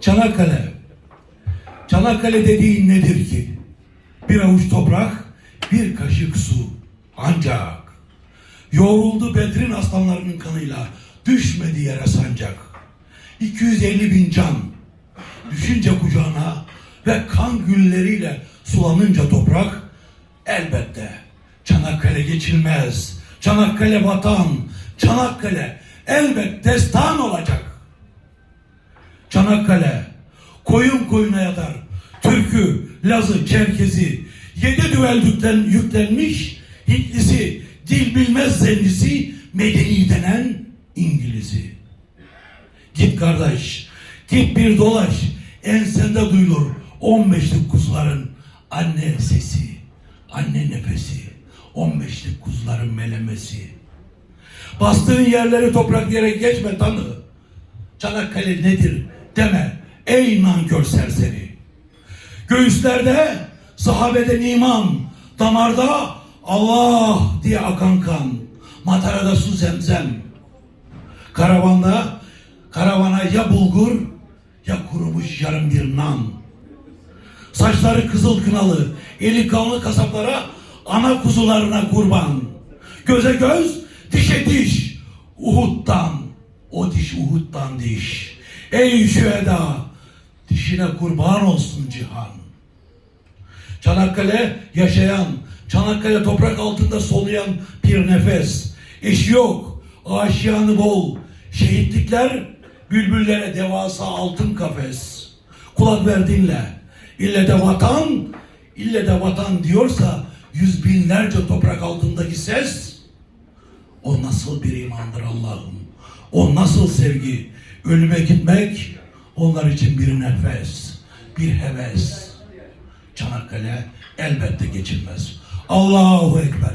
Çanakkale. Çanakkale dediğin nedir ki? Bir avuç toprak, bir kaşık su. Ancak yoğruldu Bedrin aslanlarının kanıyla düşmedi yere sancak. 250 bin can düşünce kucağına ve kan gülleriyle sulanınca toprak elbette Çanakkale geçilmez. Çanakkale vatan, Çanakkale elbet destan olacak. Çanakkale koyun koyuna yatar. Türkü, Lazı, Çerkezi, yedi düvel yüklen, yüklenmiş Hintlisi, dil bilmez zencisi, medeni denen İngiliz'i. Git kardeş, git bir dolaş, ensende duyulur 15'lik kuzuların anne sesi, anne nefesi, 15'lik kuzuların melemesi. Bastığın yerleri topraklayarak geçme tanı. Çanakkale nedir deme ey nankör serseri. Göğüslerde sahabeden iman, damarda Allah diye akan kan, matarada su zemzem. Karavanda, karavana ya bulgur ya kurumuş yarım bir nan. Saçları kızıl kınalı, eli kanlı kasaplara, ana kuzularına kurban. Göze göz, dişe diş, Uhud'dan, o diş Uhud'dan diş. Ey şüheda, dişine kurban olsun cihan. Çanakkale yaşayan, Çanakkale toprak altında soluyan bir nefes. Eşi yok, aşiyanı bol. Şehitlikler bülbüllere devasa altın kafes. Kulak ver dinle. İlle de vatan, ille de vatan diyorsa yüz binlerce toprak altındaki ses o nasıl bir imandır Allah'ım? O nasıl sevgi? Ölüme gitmek onlar için bir nefes, bir heves. Çanakkale elbette geçilmez. Allahu Ekber.